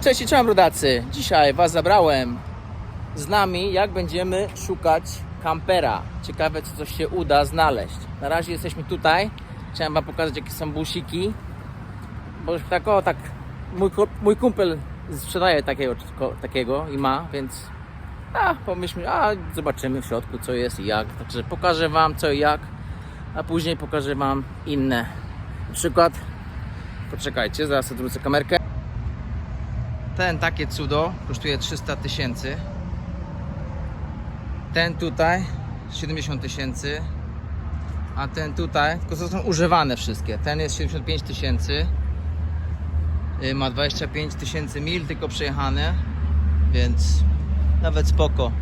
Cześć i czołem. Dzisiaj Was zabrałem z nami, jak będziemy szukać kampera. Ciekawe, czy coś się uda znaleźć. Na razie jesteśmy tutaj. Chciałem Wam pokazać, jakie są busiki. Bo już tak, o, tak, mój, mój kumpel sprzedaje takiego, takiego i ma, więc a, pomyślmy, a zobaczymy w środku, co jest i jak. Także pokażę Wam, co i jak, a później pokażę Wam inne. Na przykład, poczekajcie, zaraz odwrócę kamerkę. Ten takie cudo kosztuje 300 tysięcy. Ten tutaj 70 tysięcy. A ten tutaj, tylko to są używane wszystkie. Ten jest 75 tysięcy. Y, Ma 25 tysięcy mil tylko przejechane. Więc nawet spoko.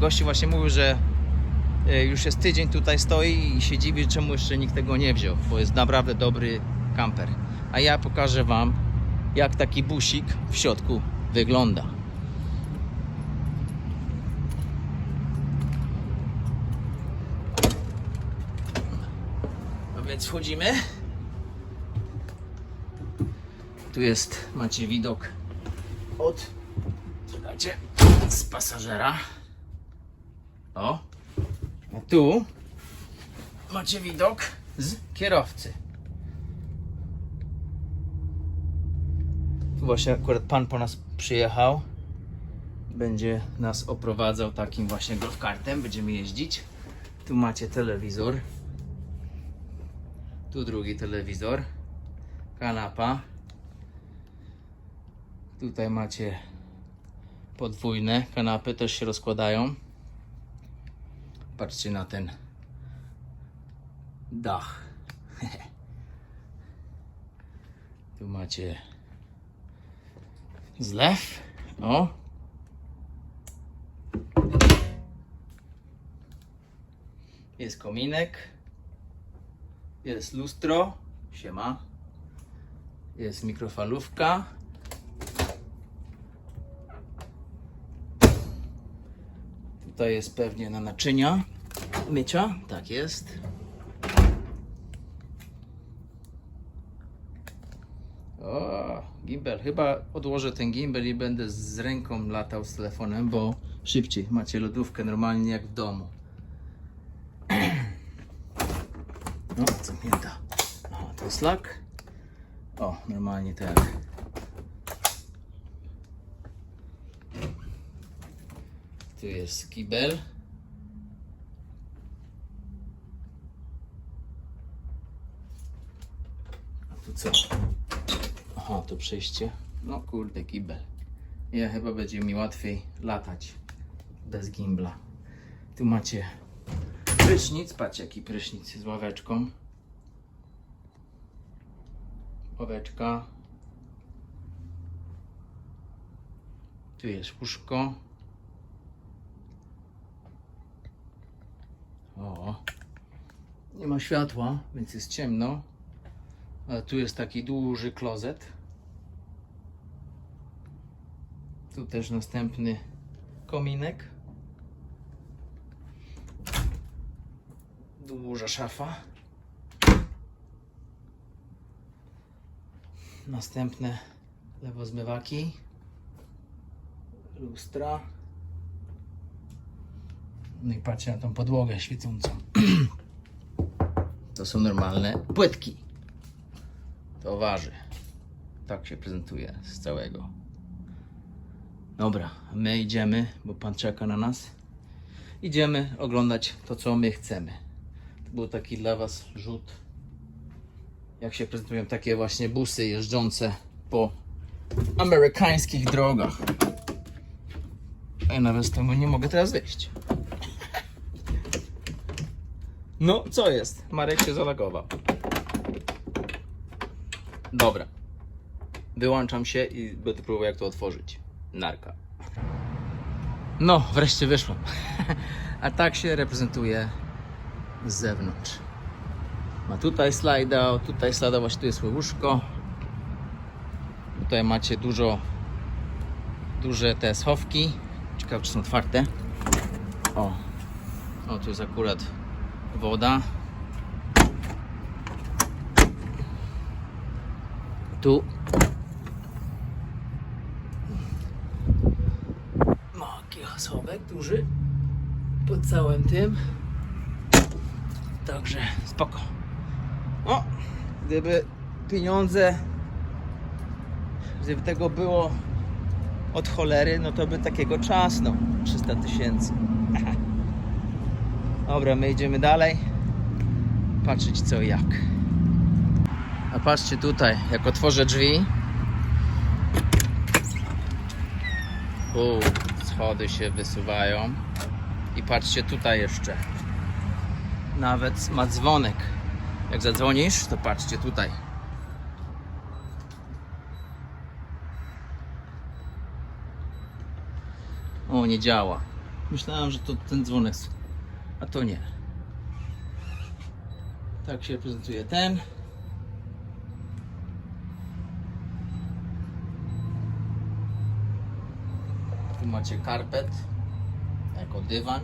Gości właśnie mówił, że y, już jest tydzień tutaj stoi i się dziwi, czemu jeszcze nikt tego nie wziął, bo jest naprawdę dobry kamper. A ja pokażę Wam, jak taki busik w środku wygląda. A więc wchodzimy. Tu jest, macie widok od, czekajcie, z pasażera. O, a tu macie widok z kierowcy. Właśnie akurat pan po nas przyjechał. Będzie nas oprowadzał takim właśnie golfkartem. Będziemy jeździć. Tu macie telewizor. Tu drugi telewizor. Kanapa. Tutaj macie podwójne kanapy, też się rozkładają. Patrzcie na ten dach. tu macie zlew. O. Jest kominek. Jest lustro. Siema. Jest mikrofalówka. Tutaj jest pewnie na naczynia mycia. Tak jest. O, gimbal. Chyba odłożę ten gimbal i będę z ręką latał z telefonem, bo szybciej. Macie lodówkę normalnie jak w domu. No, zamknięta. O, to jest lak. O, normalnie tak. Tu jest kibel. A tu co? Aha, to przejście. No kurde, kibel. Ja chyba będzie mi łatwiej latać bez gimbla. Tu macie prysznic. Patrzcie, jaki prysznic z ławeczką. Ławeczka. Tu jest łóżko. O. Nie ma światła, więc jest ciemno. Tu jest taki duży klozet. Tu też następny kominek. Duża szafa. Następne lewozmywaki. Lustra. No i patrzcie na tą podłogę świecącą. To są normalne płytki. To waży. Tak się prezentuje z całego. Dobra, my idziemy, bo pan czeka na nas. Idziemy oglądać to, co my chcemy. To był taki dla was rzut. Jak się prezentują takie właśnie busy jeżdżące po amerykańskich drogach. A ja nawet z tego nie mogę teraz wyjść. No, co jest? Marek się zalogował. Dobra. Wyłączam się i będę próbował jak to otworzyć. Narka. No, wreszcie wyszło. A tak się reprezentuje z zewnątrz. Ma tutaj slajda, tutaj slajda, właśnie tu jest łóżko. Tutaj macie dużo, duże te schowki. Ciekawe, czy są otwarte. O, o tu jest akurat woda. tu. No, Maki schowek duży pod całym tym. Także spoko. O, gdyby pieniądze, gdyby tego było od cholery, no to by takiego czasnął 300 tysięcy. Dobra, my idziemy dalej patrzeć co jak. A patrzcie tutaj, jak otworzę drzwi. U, schody się wysuwają. I patrzcie tutaj jeszcze. Nawet ma dzwonek. Jak zadzwonisz, to patrzcie tutaj. O, nie działa. Myślałem, że to ten dzwonek. A to nie. Tak się prezentuje ten. Tu macie karpet jako dywan.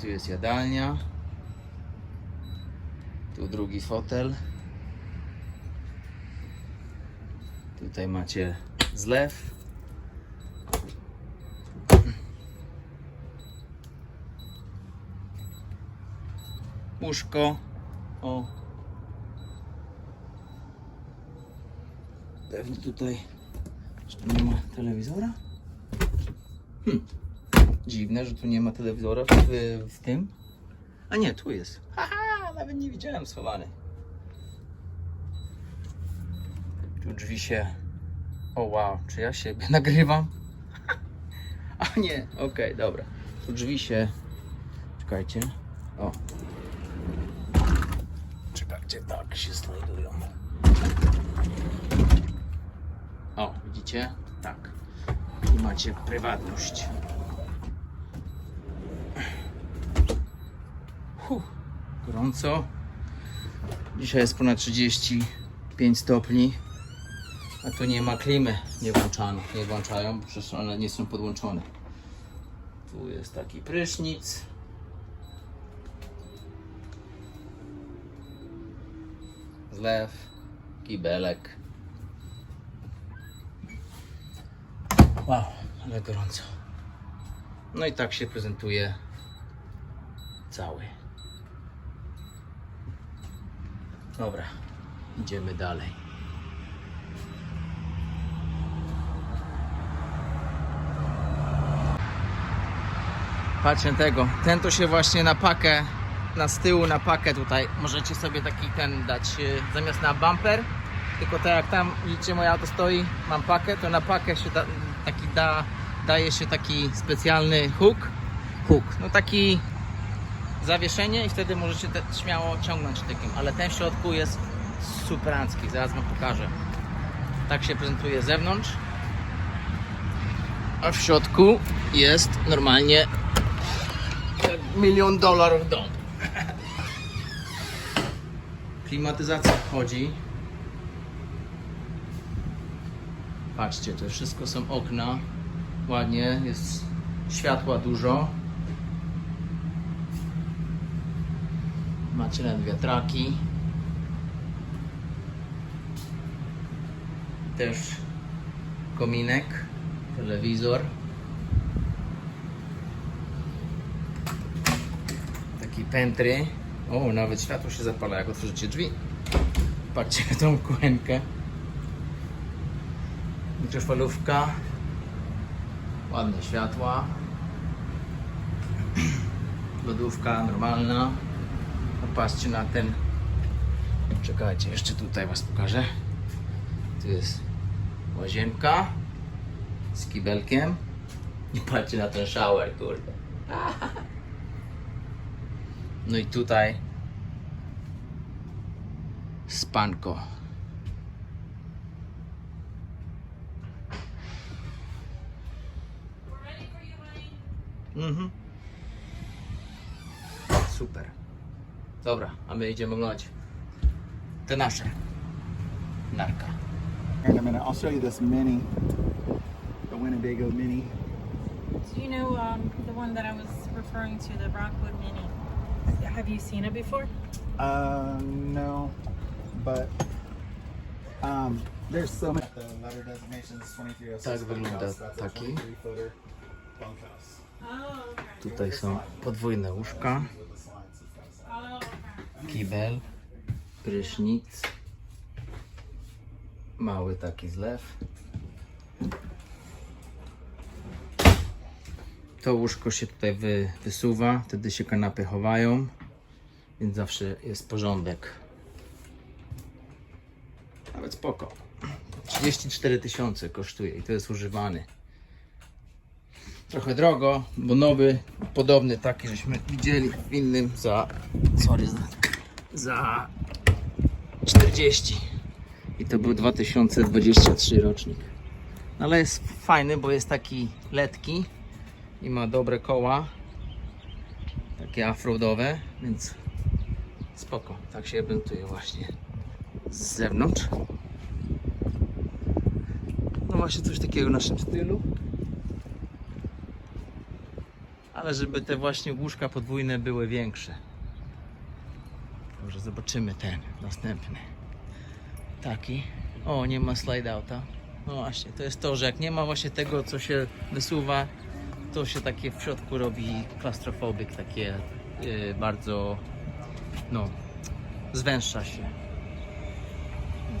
Tu jest jadalnia. Tu drugi fotel. Tutaj macie zlew. Łóżko. O. Pewnie tutaj jeszcze nie ma telewizora. Hm. Dziwne, że tu nie ma telewizora w, w tym. A nie, tu jest. Haha, nawet nie widziałem schowany. Tu drzwi się. O wow, czy ja siebie nagrywam? A nie, okej, dobra. Tu drzwi się. Czekajcie. O. Czekajcie, tak się znajdują. O, widzicie? Tak. I macie prywatność. Huh, gorąco. Dzisiaj jest ponad 35 stopni. A tu nie ma klimy, nie włączano, nie włączają, przecież one nie są podłączone. Tu jest taki prysznic. Zlew, kibelek. Wow, ale gorąco. No i tak się prezentuje cały. Dobra, idziemy dalej. Patrzcie na tego. Ten to się właśnie na pakę, na z tyłu na pakę tutaj. Możecie sobie taki ten dać y, zamiast na bumper. Tylko tak jak tam widzicie moje auto stoi, mam pakę, to na pakę się da, da, daje się taki specjalny hook. Hook. No taki zawieszenie i wtedy możecie te, śmiało ciągnąć takim, ale ten w środku jest superancki, zaraz wam pokażę. Tak się prezentuje z zewnątrz. A w środku jest normalnie milion dolarów dom. Klimatyzacja wchodzi. Patrzcie, to wszystko są okna. Ładnie, jest światła dużo. Macie nawet wiatraki. Też kominek, telewizor. Taki pętry. O, nawet światło się zapala, jak otworzycie drzwi. Patrzcie na tą kuchenkę. Mikrofalówka. Ładne światła. Lodówka normalna. Popatrzcie na ten. Czekajcie, jeszcze tutaj Was pokażę. Tu jest łazienka z kibelkiem. I patrzcie na ten shower, kurde. No i tutaj spanko. Mhm. Super. Dobra, a my idziemy oglądać te nasze narka. In a minute, I'll show you this mini, the Winnebago Mini. Do you know um, the one that I was referring to, the Rockwood Mini? Have you seen it before? Uh, no, but um, There's so many. The letter designation is 2306 Tak wygląda a taki. 23 footer bunkhouse. Tutaj są podwójne łóżka, kibel, prysznic, mały taki zlew. To łóżko się tutaj wy, wysuwa, wtedy się kanapy chowają, więc zawsze jest porządek. Nawet spoko. 34 tysiące kosztuje i to jest używany. Trochę drogo, bo nowy, podobny taki, żeśmy widzieli w innym za, sorry, za, za 40. I to był 2023 rocznik. Ale jest fajny, bo jest taki letki i ma dobre koła. Takie offroadowe, więc spoko. Tak się prezentuje właśnie z zewnątrz. No właśnie coś takiego w naszym stylu. Ale żeby te właśnie łóżka podwójne były większe. Dobrze, zobaczymy ten następny. Taki. O, nie ma slide outa. No właśnie, to jest to, że jak nie ma właśnie tego, co się wysuwa, to się takie w środku robi klaustrofobik, takie yy, bardzo, no, zwęższa się.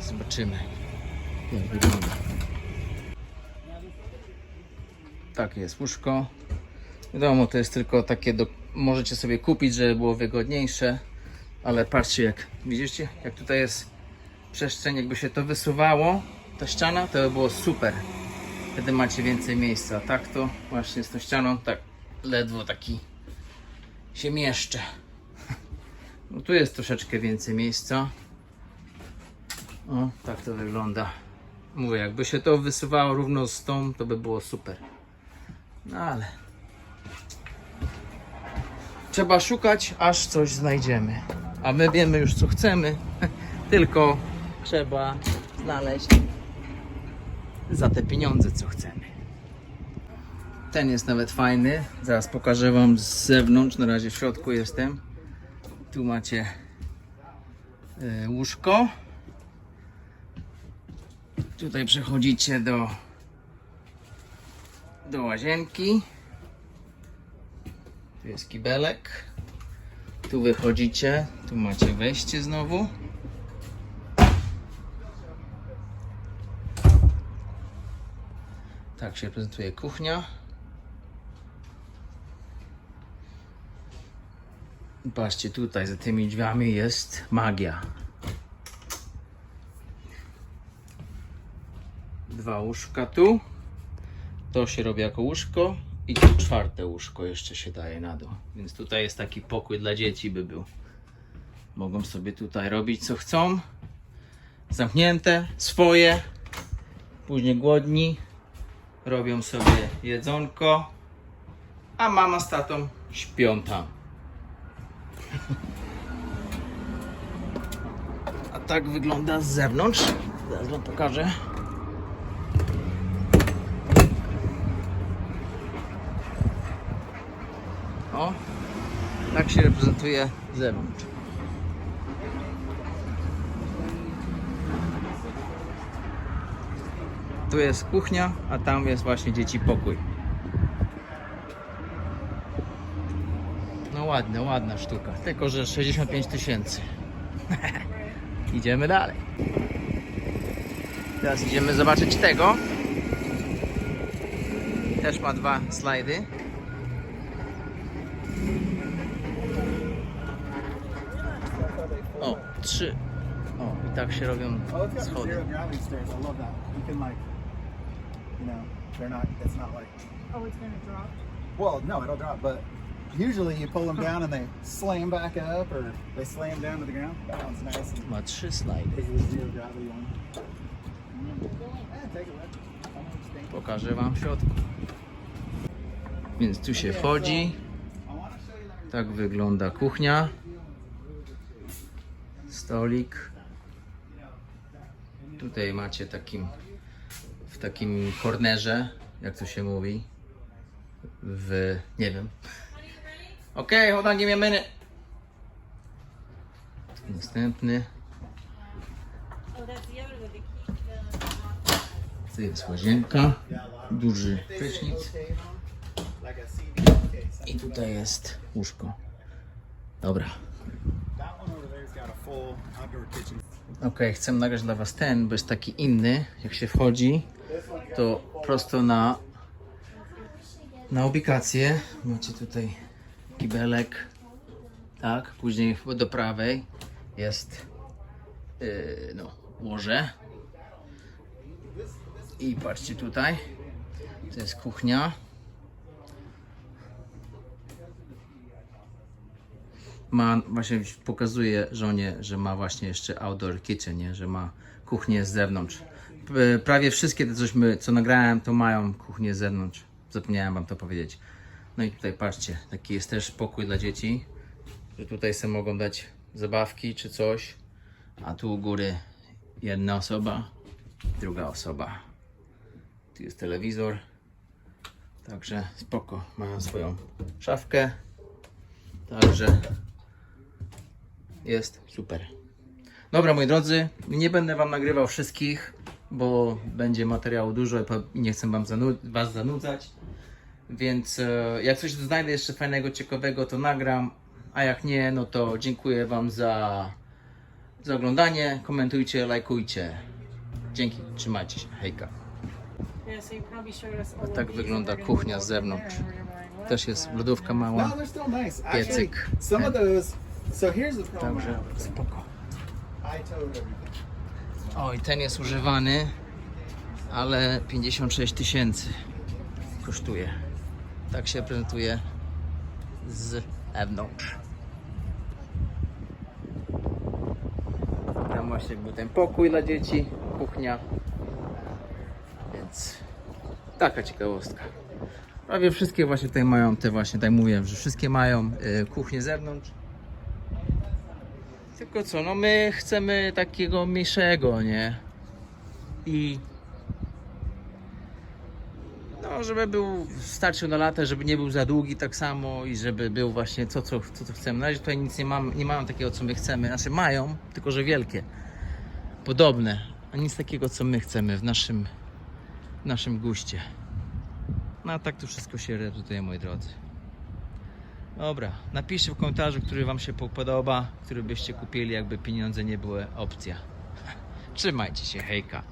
Zobaczymy, jak wygląda. Takie jest łóżko. Wiadomo, to jest tylko takie, do, możecie sobie kupić, żeby było wygodniejsze, ale patrzcie jak, widzicie, jak tutaj jest przestrzeń, jakby się to wysuwało, ta ściana, to by było super. Wtedy macie więcej miejsca, tak to właśnie z tą ścianą, tak ledwo taki się mieszczę. No tu jest troszeczkę więcej miejsca. O, tak to wygląda. Mówię, jakby się to wysuwało równo z tą, to by było super. No ale trzeba szukać, aż coś znajdziemy. A my wiemy już co chcemy, tylko trzeba znaleźć za te pieniądze co chcemy. Ten jest nawet fajny. Zaraz pokażę Wam z zewnątrz. Na razie w środku jestem. Tu macie y, łóżko. Tutaj przechodzicie do, do łazienki. Tu jest kibelek. Tu wychodzicie. Tu macie wejście znowu. Tak się prezentuje kuchnia. Patrzcie, tutaj za tymi drzwiami jest magia. Dwa łóżka tu. To się robi jako łóżko i tu czwarte łóżko jeszcze się daje na dół. Więc tutaj jest taki pokój dla dzieci by był. Mogą sobie tutaj robić co chcą. Zamknięte, swoje. Później głodni. Robią sobie jedzonko. A mama z tatą śpią tam. A tak wygląda z zewnątrz. Zaraz wam pokażę. O, tak się reprezentuje z zewnątrz. Tu jest kuchnia, a tam jest właśnie dzieci pokój. No ładna, ładna sztuka. Tylko, że 65 tysięcy. idziemy dalej. Teraz idziemy zobaczyć tego. Też ma dwa slajdy. Trzy. O, i tak się robią Oh, schody. You know, they're not. It's not like. Oh, it's gonna drop. Well, no, it'll drop, but usually you pull them down and they slam back up, or they slam down to the ground. That one's nice. And Ma trzy slajdy. Pokażę Wam w środku. Więc tu się wchodzi. Tak wygląda kuchnia. Stolik. Tutaj macie takim w takim kornerze, jak to się mówi. W nie wiem. Okej, hold on, give me a minute. Następny. To jest łazienka, duży prysznic i tutaj jest łóżko. Dobra. That one over there's got a full outdoor kitchen. Ok, chcę nagrać dla Was ten, bo jest taki inny. Jak się wchodzi, to prosto na, na ubikację. Macie tutaj kibelek. Tak, później do prawej jest yy, no, łoże. I patrzcie tutaj. To jest kuchnia. Ma właśnie pokazuje żonie, że ma właśnie jeszcze outdoor kitchen, nie? że ma kuchnię z zewnątrz. Prawie wszystkie te cośmy, co nagrałem, to mają kuchnię z zewnątrz. Zapomniałem wam to powiedzieć. No i tutaj patrzcie, taki jest też pokój dla dzieci, że tutaj sobie mogą dać zabawki czy coś, a tu u góry jedna osoba, druga osoba. Tu jest telewizor, także spoko, mają swoją szafkę, także jest super. Dobra, moi drodzy, nie będę Wam nagrywał wszystkich, bo będzie materiału dużo i nie chcę wam zanu- Was zanudzać. Więc e, jak coś znajdę jeszcze fajnego, ciekawego, to nagram. A jak nie, no to dziękuję Wam za, za oglądanie. Komentujcie, lajkujcie. Dzięki, trzymajcie się. Hejka. Of tak wygląda kuchnia z zewnątrz. Też jest lodówka No, mała. Actually, Piecyk. So here's the problem. I Także have with them. spoko. I towed everything. O, i ten jest używany, ale 56 tysięcy kosztuje. Tak się prezentuje z zewnątrz. Tam właśnie był ten pokój dla dzieci, kuchnia. Więc taka ciekawostka. Prawie wszystkie właśnie tutaj mają te właśnie, tak mówiłem, że wszystkie mają y, kuchnię z zewnątrz. Tylko co, no my chcemy takiego mniejszego, nie? I no, żeby był, starczył na lata, żeby nie był za długi tak samo i żeby był właśnie to, co, to, co chcemy. Na razie tutaj nic nie mam, nie mają takiego, co my chcemy. Znaczy mają, tylko że wielkie. Podobne, a nic takiego, co my chcemy w naszym, w naszym guście. No a tak to wszystko się realizuje, moi drodzy. Dobra, napiszcie w komentarzu, który Wam się podoba, który byście kupili, jakby pieniądze nie były opcja. Trzymajcie się, hejka.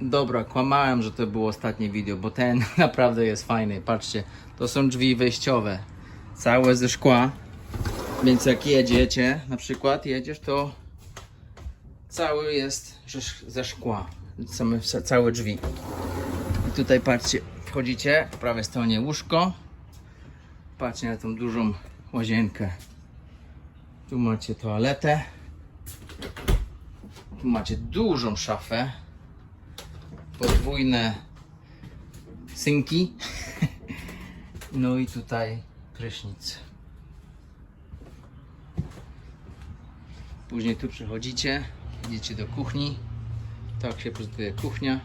Dobra, kłamałem, że to było ostatnie video, bo ten naprawdę jest fajny. Patrzcie, to są drzwi wejściowe, całe ze szkła. Więc jak jedziecie, na przykład jedziesz, to cały jest ze- szkła. Same, całe drzwi. I tutaj patrzcie, wchodzicie, po prawej stronie łóżko. Patrzcie na tą dużą łazienkę. Tu macie toaletę. Tu macie dużą szafę. Podwójne synki. No i tutaj prysznic. Później tu przychodzicie, idziecie do kuchni. Tak się prezentuje kuchnia.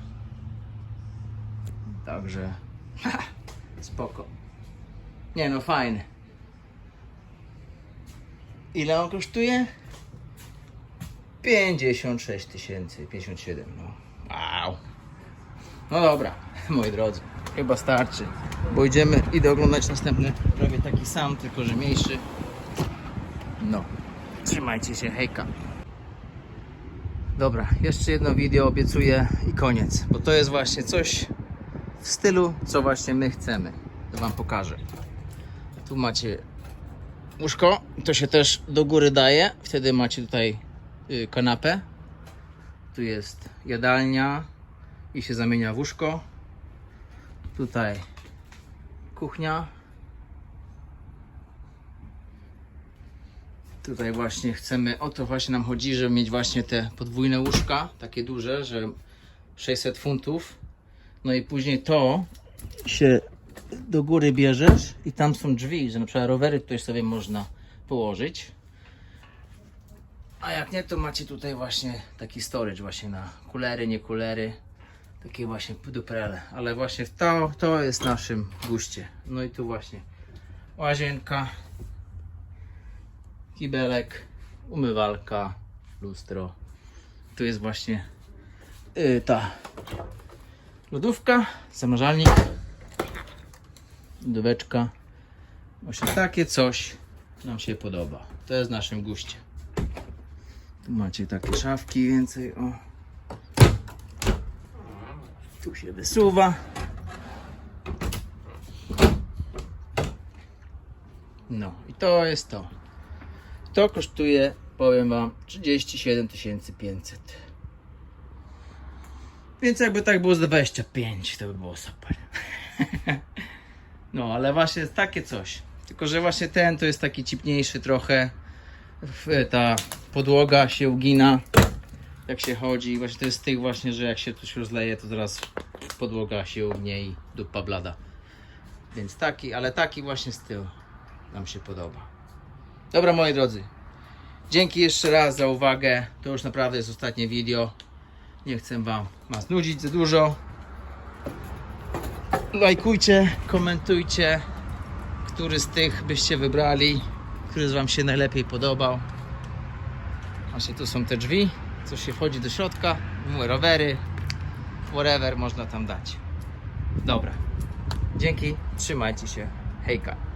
Także spoko. Nie no, fajny. Ile on kosztuje? 56 tysięcy, 57, no. Wow. No dobra, moi drodzy, chyba starczy. Bo idziemy, idę oglądać następny, prawie taki sam, tylko że mniejszy. No, trzymajcie się, hejka. Dobra, jeszcze jedno wideo obiecuję i koniec, bo to jest właśnie coś w stylu, co właśnie my chcemy. To wam pokażę. Tu macie łóżko, to się też do góry daje. Wtedy macie tutaj y, kanapę. Tu jest jadalnia i się zamienia w łóżko. Tutaj kuchnia. Tutaj właśnie chcemy, o to właśnie nam chodzi, żeby mieć właśnie te podwójne łóżka, takie duże, że 600 funtów. No i później to się do góry bierzesz i tam są drzwi, że na przykład rowery tutaj sobie można położyć. A jak nie, to macie tutaj właśnie taki storage właśnie na kulery, nie kulery. Takie właśnie duprele. Ale właśnie to, to jest naszym guście. No i tu właśnie łazienka, kibelek, umywalka, lustro Tu jest właśnie y, ta lodówka, zamrażalnik, lodóweczka. Właśnie takie coś nam się podoba. To jest naszym guście. Tu macie takie szafki więcej, o. Tu się wysuwa. No i to jest to. To kosztuje, powiem Wam, 37 500. Więc jakby tak było z 25, to by było super. No, ale właśnie takie coś. Tylko, że właśnie ten to jest taki cipniejszy trochę. W- Ta podłoga się ugina, jak się chodzi. Właśnie to jest z tych właśnie, że jak się coś rozleje, to zaraz podłoga się ugnie i dupa blada. Więc taki, ale taki właśnie styl nam się podoba. Dobra, moi drodzy. Dzięki jeszcze raz za uwagę. To już naprawdę jest ostatnie video. Nie chcę Wam Was nudzić za dużo. Lajkujcie, komentujcie, który z tych byście wybrali, który z Wam się najlepiej podobał. Właśnie tu są te drzwi, co się wchodzi do środka, rowery, whatever można tam dać. Dobra. Dzięki, trzymajcie się. Hejka.